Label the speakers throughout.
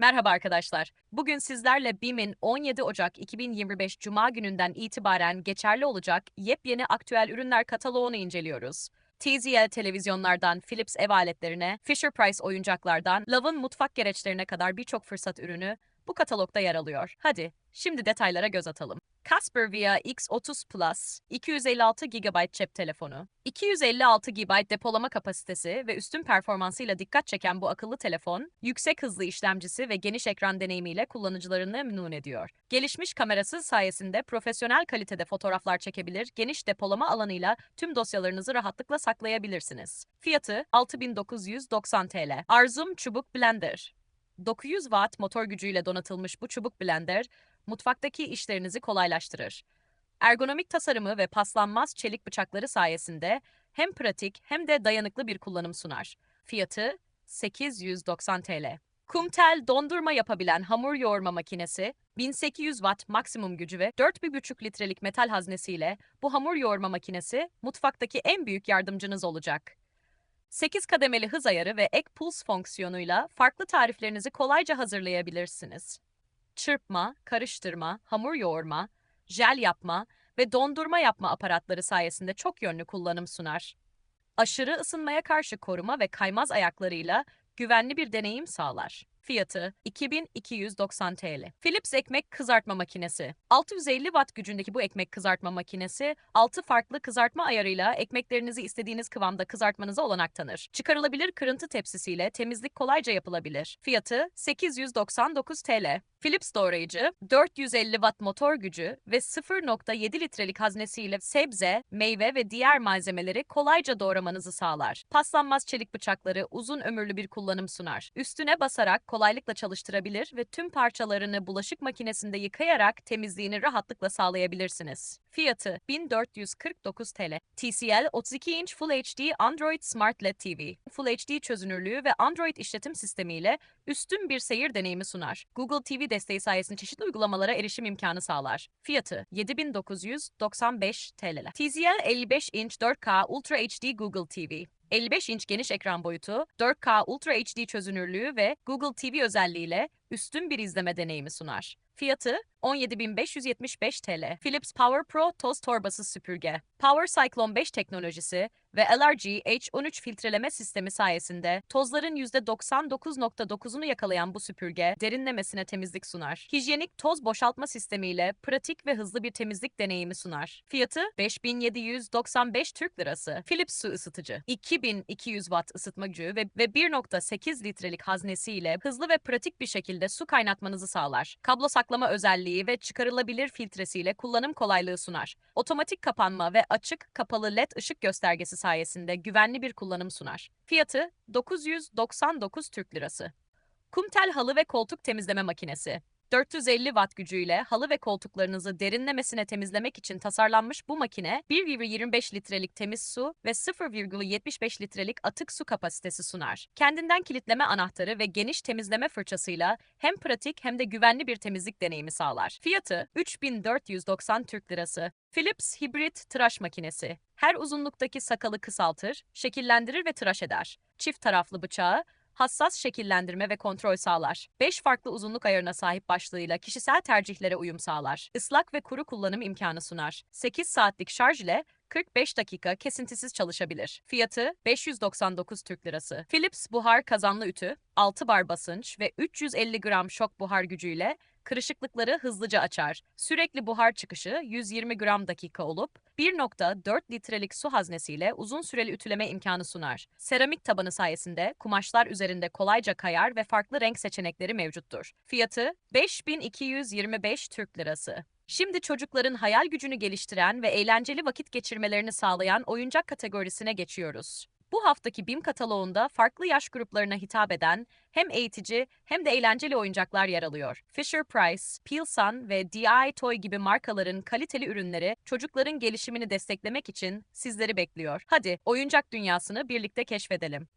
Speaker 1: Merhaba arkadaşlar. Bugün sizlerle BİM'in 17 Ocak 2025 Cuma gününden itibaren geçerli olacak yepyeni aktüel ürünler kataloğunu inceliyoruz. TZL televizyonlardan Philips ev aletlerine, Fisher-Price oyuncaklardan Love'ın mutfak gereçlerine kadar birçok fırsat ürünü bu katalogda yer alıyor. Hadi şimdi detaylara göz atalım. Casper Via X30 Plus 256 GB cep telefonu, 256 GB depolama kapasitesi ve üstün performansıyla dikkat çeken bu akıllı telefon, yüksek hızlı işlemcisi ve geniş ekran deneyimiyle kullanıcılarını memnun ediyor. Gelişmiş kamerası sayesinde profesyonel kalitede fotoğraflar çekebilir, geniş depolama alanıyla tüm dosyalarınızı rahatlıkla saklayabilirsiniz. Fiyatı 6990 TL. Arzum Çubuk Blender 900 watt motor gücüyle donatılmış bu çubuk blender, mutfaktaki işlerinizi kolaylaştırır. Ergonomik tasarımı ve paslanmaz çelik bıçakları sayesinde hem pratik hem de dayanıklı bir kullanım sunar. Fiyatı 890 TL. Kumtel dondurma yapabilen hamur yoğurma makinesi, 1800 watt maksimum gücü ve 4,5 litrelik metal haznesiyle bu hamur yoğurma makinesi mutfaktaki en büyük yardımcınız olacak. 8 kademeli hız ayarı ve ek puls fonksiyonuyla farklı tariflerinizi kolayca hazırlayabilirsiniz. Çırpma, karıştırma, hamur yoğurma, jel yapma ve dondurma yapma aparatları sayesinde çok yönlü kullanım sunar. Aşırı ısınmaya karşı koruma ve kaymaz ayaklarıyla güvenli bir deneyim sağlar. Fiyatı 2290 TL. Philips ekmek kızartma makinesi. 650 watt gücündeki bu ekmek kızartma makinesi 6 farklı kızartma ayarıyla ekmeklerinizi istediğiniz kıvamda kızartmanıza olanak tanır. Çıkarılabilir kırıntı tepsisiyle temizlik kolayca yapılabilir. Fiyatı 899 TL. Philips doğrayıcı, 450 watt motor gücü ve 0.7 litrelik haznesiyle sebze, meyve ve diğer malzemeleri kolayca doğramanızı sağlar. Paslanmaz çelik bıçakları uzun ömürlü bir kullanım sunar. Üstüne basarak kolaylıkla çalıştırabilir ve tüm parçalarını bulaşık makinesinde yıkayarak temizliğini rahatlıkla sağlayabilirsiniz. Fiyatı 1449 TL. TCL 32 inç Full HD Android Smart LED TV. Full HD çözünürlüğü ve Android işletim sistemiyle üstün bir seyir deneyimi sunar. Google TV desteği sayesinde çeşitli uygulamalara erişim imkanı sağlar. Fiyatı 7995 TL. TCL 55 inç 4K Ultra HD Google TV. 55 inç geniş ekran boyutu, 4K Ultra HD çözünürlüğü ve Google TV özelliğiyle üstün bir izleme deneyimi sunar. Fiyatı 17.575 TL. Philips Power Pro toz torbası süpürge. Power Cyclone 5 teknolojisi ve LRG H13 filtreleme sistemi sayesinde tozların %99.9'unu yakalayan bu süpürge derinlemesine temizlik sunar. Hijyenik toz boşaltma sistemiyle pratik ve hızlı bir temizlik deneyimi sunar. Fiyatı 5795 Türk Lirası. Philips su ısıtıcı. 2200 watt ısıtma gücü ve, ve 1.8 litrelik haznesiyle hızlı ve pratik bir şekilde su kaynatmanızı sağlar. Kablo saklama özelliği ve çıkarılabilir filtresiyle kullanım kolaylığı sunar. Otomatik kapanma ve açık kapalı led ışık göstergesi sayesinde güvenli bir kullanım sunar. Fiyatı 999 Türk Lirası. Kumtel halı ve koltuk temizleme makinesi. 450 watt gücüyle halı ve koltuklarınızı derinlemesine temizlemek için tasarlanmış bu makine 1,25 litrelik temiz su ve 0,75 litrelik atık su kapasitesi sunar. Kendinden kilitleme anahtarı ve geniş temizleme fırçasıyla hem pratik hem de güvenli bir temizlik deneyimi sağlar. Fiyatı 3490 Türk Lirası. Philips hibrit tıraş makinesi. Her uzunluktaki sakalı kısaltır, şekillendirir ve tıraş eder. Çift taraflı bıçağı hassas şekillendirme ve kontrol sağlar. 5 farklı uzunluk ayarına sahip başlığıyla kişisel tercihlere uyum sağlar. Islak ve kuru kullanım imkanı sunar. 8 saatlik şarj ile 45 dakika kesintisiz çalışabilir. Fiyatı 599 Türk Lirası. Philips buhar kazanlı ütü, 6 bar basınç ve 350 gram şok buhar gücüyle kırışıklıkları hızlıca açar. Sürekli buhar çıkışı 120 gram dakika olup 1.4 litrelik su haznesiyle uzun süreli ütüleme imkanı sunar. Seramik tabanı sayesinde kumaşlar üzerinde kolayca kayar ve farklı renk seçenekleri mevcuttur. Fiyatı 5225 Türk Lirası. Şimdi çocukların hayal gücünü geliştiren ve eğlenceli vakit geçirmelerini sağlayan oyuncak kategorisine geçiyoruz. Bu haftaki BİM kataloğunda farklı yaş gruplarına hitap eden hem eğitici hem de eğlenceli oyuncaklar yer alıyor. Fisher-Price, Pilsan ve DI Toy gibi markaların kaliteli ürünleri çocukların gelişimini desteklemek için sizleri bekliyor. Hadi oyuncak dünyasını birlikte keşfedelim.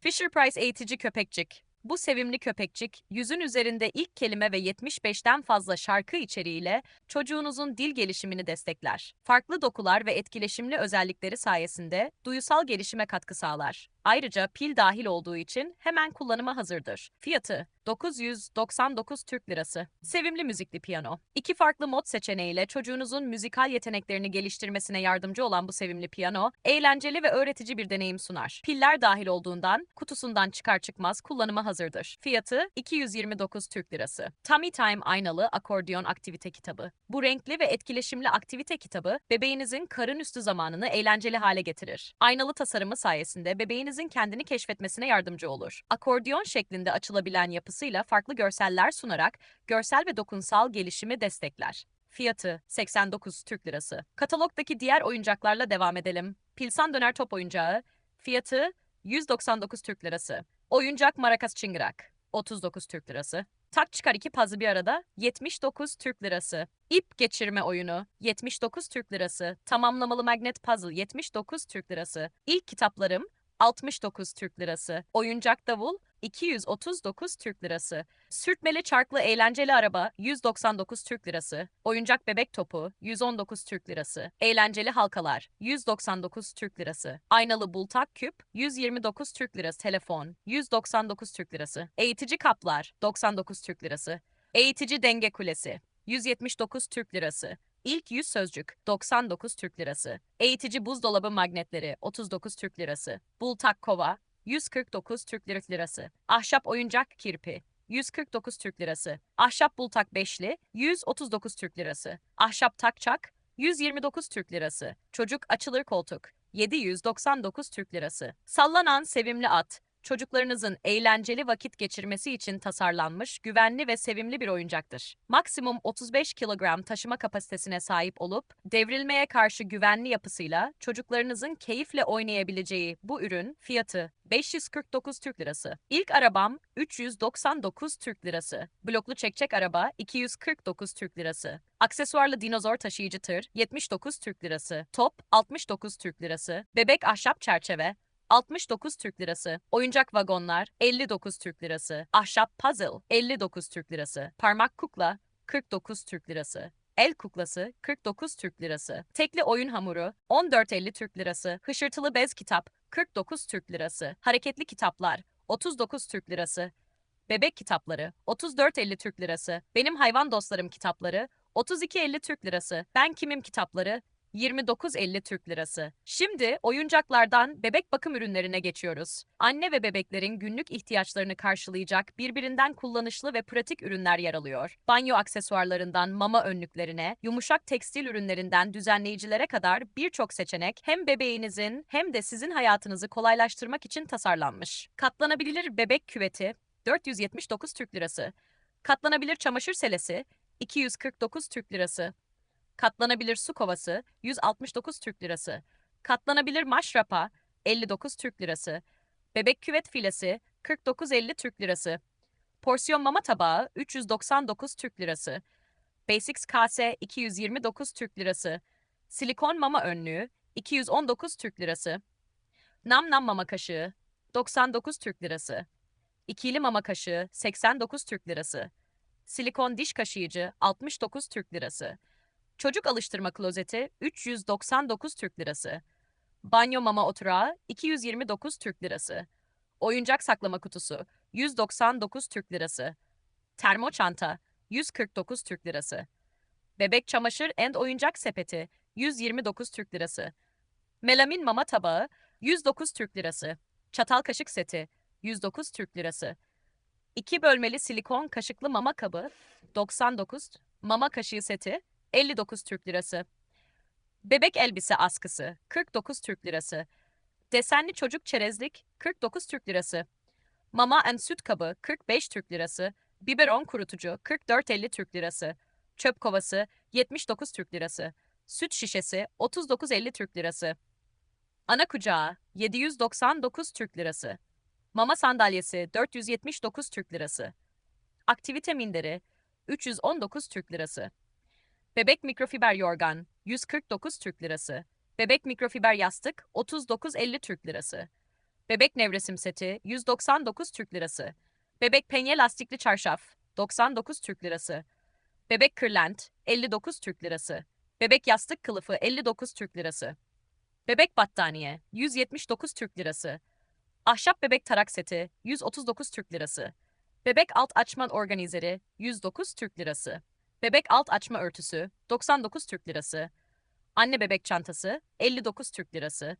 Speaker 1: Fisher-Price eğitici köpekçik bu sevimli köpekçik, yüzün üzerinde ilk kelime ve 75'ten fazla şarkı içeriğiyle çocuğunuzun dil gelişimini destekler. Farklı dokular ve etkileşimli özellikleri sayesinde duyusal gelişime katkı sağlar. Ayrıca pil dahil olduğu için hemen kullanıma hazırdır. Fiyatı 999 Türk Lirası. Sevimli müzikli piyano. İki farklı mod seçeneğiyle çocuğunuzun müzikal yeteneklerini geliştirmesine yardımcı olan bu sevimli piyano, eğlenceli ve öğretici bir deneyim sunar. Piller dahil olduğundan kutusundan çıkar çıkmaz kullanıma hazırdır. Fiyatı 229 Türk Lirası. Tummy Time aynalı akordeon aktivite kitabı. Bu renkli ve etkileşimli aktivite kitabı bebeğinizin karın üstü zamanını eğlenceli hale getirir. Aynalı tasarımı sayesinde bebeğinizin kendini keşfetmesine yardımcı olur. Akordeon şeklinde açılabilen yapısıyla farklı görseller sunarak görsel ve dokunsal gelişimi destekler. Fiyatı 89 Türk Lirası. Katalogdaki diğer oyuncaklarla devam edelim. Pilsan döner top oyuncağı. Fiyatı 199 Türk Lirası. Oyuncak marakas çıngırak. 39 Türk Lirası. Tak çıkar iki pazı bir arada 79 Türk Lirası. İp geçirme oyunu 79 Türk Lirası. Tamamlamalı magnet puzzle 79 Türk Lirası. İlk kitaplarım 69 Türk Lirası. Oyuncak davul 239 Türk Lirası. Sürtmeli çarklı eğlenceli araba 199 Türk Lirası. Oyuncak bebek topu 119 Türk Lirası. Eğlenceli halkalar 199 Türk Lirası. Aynalı bultak küp 129 Türk Lirası. Telefon 199 Türk Lirası. Eğitici kaplar 99 Türk Lirası. Eğitici denge kulesi 179 Türk Lirası. İlk 100 sözcük 99 Türk Lirası. Eğitici buzdolabı magnetleri 39 Türk Lirası. Bultak kova 149 Türk Lirası. Ahşap oyuncak kirpi 149 Türk Lirası. Ahşap bultak beşli 139 Türk Lirası. Ahşap takçak 129 Türk Lirası. Çocuk açılır koltuk 799 Türk Lirası. Sallanan sevimli at çocuklarınızın eğlenceli vakit geçirmesi için tasarlanmış, güvenli ve sevimli bir oyuncaktır. Maksimum 35 kilogram taşıma kapasitesine sahip olup, devrilmeye karşı güvenli yapısıyla çocuklarınızın keyifle oynayabileceği bu ürün fiyatı 549 Türk Lirası. İlk arabam 399 Türk Lirası. Bloklu çekçek araba 249 Türk Lirası. Aksesuarlı dinozor taşıyıcı tır 79 Türk Lirası. Top 69 Türk Lirası. Bebek ahşap çerçeve 69 Türk Lirası. Oyuncak vagonlar 59 Türk Lirası. Ahşap puzzle 59 Türk Lirası. Parmak kukla 49 Türk Lirası. El kuklası 49 Türk Lirası. Tekli oyun hamuru 14.50 Türk Lirası. Hışırtılı bez kitap 49 Türk Lirası. Hareketli kitaplar 39 Türk Lirası. Bebek kitapları 34.50 Türk Lirası. Benim hayvan dostlarım kitapları 32.50 Türk Lirası. Ben kimim kitapları 29.50 Türk Lirası. Şimdi oyuncaklardan bebek bakım ürünlerine geçiyoruz. Anne ve bebeklerin günlük ihtiyaçlarını karşılayacak birbirinden kullanışlı ve pratik ürünler yer alıyor. Banyo aksesuarlarından mama önlüklerine, yumuşak tekstil ürünlerinden düzenleyicilere kadar birçok seçenek hem bebeğinizin hem de sizin hayatınızı kolaylaştırmak için tasarlanmış. Katlanabilir bebek küveti 479 Türk Lirası. Katlanabilir çamaşır selesi 249 Türk Lirası. Katlanabilir su kovası 169 Türk Lirası. Katlanabilir maşrapa 59 Türk Lirası. Bebek küvet filesi 49.50 Türk Lirası. Porsiyon mama tabağı 399 Türk Lirası. Basics kase 229 Türk Lirası. Silikon mama önlüğü 219 Türk Lirası. Nam nam mama kaşığı 99 Türk Lirası. İkili mama kaşığı 89 Türk Lirası. Silikon diş kaşıyıcı 69 Türk Lirası. Çocuk alıştırma klozeti 399 Türk Lirası. Banyo mama oturağı 229 Türk Lirası. Oyuncak saklama kutusu 199 Türk Lirası. Termo çanta 149 Türk Lirası. Bebek çamaşır and oyuncak sepeti 129 Türk Lirası. Melamin mama tabağı 109 Türk Lirası. Çatal kaşık seti 109 Türk Lirası. İki bölmeli silikon kaşıklı mama kabı 99 mama kaşığı seti 59 Türk Lirası. Bebek elbise askısı 49 Türk Lirası. Desenli çocuk çerezlik 49 Türk Lirası. Mama and süt kabı 45 Türk Lirası. Biberon kurutucu 44.50 Türk Lirası. Çöp kovası 79 Türk Lirası. Süt şişesi 39.50 Türk Lirası. Ana kucağı 799 Türk Lirası. Mama sandalyesi 479 Türk Lirası. Aktivite minderi 319 Türk Lirası. Bebek mikrofiber yorgan 149 Türk Lirası. Bebek mikrofiber yastık 39.50 Türk Lirası. Bebek nevresim seti 199 Türk Lirası. Bebek penye lastikli çarşaf 99 Türk Lirası. Bebek kırlent 59 Türk Lirası. Bebek yastık kılıfı 59 Türk Lirası. Bebek battaniye 179 Türk Lirası. Ahşap bebek tarak seti 139 Türk Lirası. Bebek alt açma organizeri 109 Türk Lirası. Bebek alt açma örtüsü 99 Türk Lirası. Anne bebek çantası 59 Türk Lirası.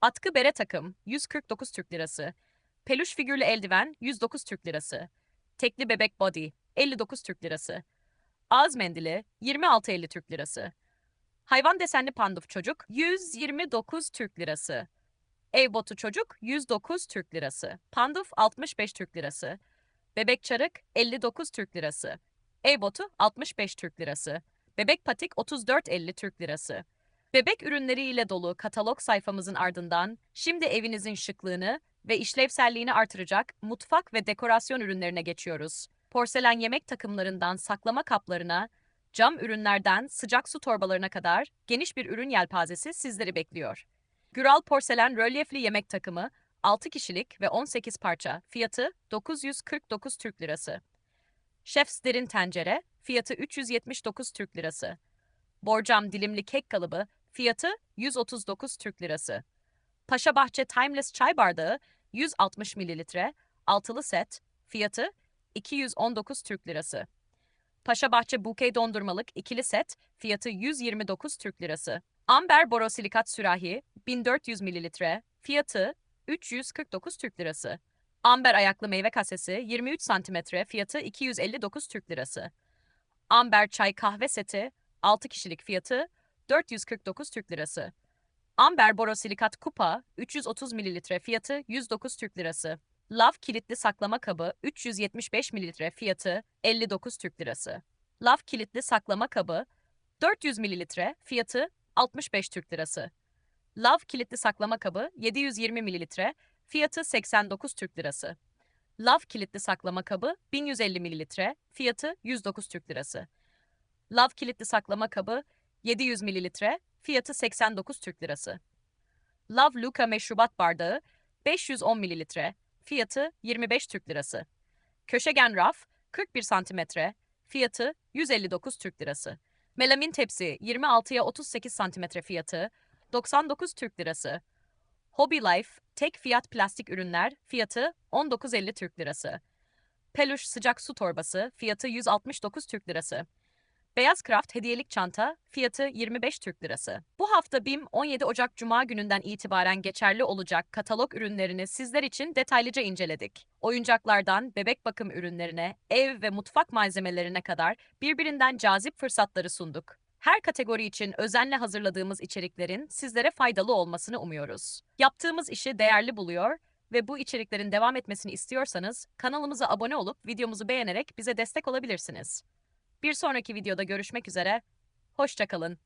Speaker 1: Atkı bere takım 149 Türk Lirası. Peluş figürlü eldiven 109 Türk Lirası. Tekli bebek body 59 Türk Lirası. Ağız mendili 26.50 Türk Lirası. Hayvan desenli panduf çocuk 129 Türk Lirası. Ev botu çocuk 109 Türk Lirası. Panduf 65 Türk Lirası. Bebek çarık 59 Türk Lirası. Ev botu 65 Türk Lirası. Bebek patik 34.50 Türk Lirası. Bebek ürünleriyle dolu katalog sayfamızın ardından şimdi evinizin şıklığını ve işlevselliğini artıracak mutfak ve dekorasyon ürünlerine geçiyoruz. Porselen yemek takımlarından saklama kaplarına, cam ürünlerden sıcak su torbalarına kadar geniş bir ürün yelpazesi sizleri bekliyor. Güral porselen rölyefli yemek takımı 6 kişilik ve 18 parça fiyatı 949 Türk Lirası. Chef's derin tencere fiyatı 379 Türk Lirası. Borcam dilimli kek kalıbı fiyatı 139 Türk Lirası. Paşa Bahçe Timeless çay bardağı 160 mililitre, altılı set, fiyatı 219 Türk Lirası. Paşa Bahçe Bouquet dondurmalık ikili set, fiyatı 129 Türk Lirası. Amber borosilikat sürahi 1400 mililitre, fiyatı 349 Türk Lirası. Amber ayaklı meyve kasesi 23 santimetre, fiyatı 259 Türk Lirası. Amber çay kahve seti 6 kişilik fiyatı 449 Türk Lirası. Amber borosilikat kupa 330 mililitre fiyatı 109 Türk Lirası. Lav kilitli saklama kabı 375 mililitre fiyatı 59 Türk Lirası. Lav kilitli saklama kabı 400 mililitre fiyatı 65 Türk Lirası. Lav kilitli saklama kabı 720 mililitre fiyatı 89 Türk Lirası. Lav kilitli saklama kabı 1150 mililitre fiyatı 109 Türk Lirası. Lav kilitli saklama kabı 700 mililitre fiyatı 89 Türk Lirası. Love Luca meşrubat bardağı 510 mililitre fiyatı 25 Türk Lirası. Köşegen raf 41 santimetre fiyatı 159 Türk Lirası. Melamin tepsi 26'ya 38 santimetre fiyatı 99 Türk Lirası. Hobby Life tek fiyat plastik ürünler fiyatı 19.50 Türk Lirası. Peluş sıcak su torbası fiyatı 169 Türk Lirası. Beyaz Craft hediyelik çanta fiyatı 25 Türk Lirası. Bu hafta BİM 17 Ocak Cuma gününden itibaren geçerli olacak katalog ürünlerini sizler için detaylıca inceledik. Oyuncaklardan bebek bakım ürünlerine, ev ve mutfak malzemelerine kadar birbirinden cazip fırsatları sunduk. Her kategori için özenle hazırladığımız içeriklerin sizlere faydalı olmasını umuyoruz. Yaptığımız işi değerli buluyor ve bu içeriklerin devam etmesini istiyorsanız kanalımıza abone olup videomuzu beğenerek bize destek olabilirsiniz. Bir sonraki videoda görüşmek üzere, hoşçakalın.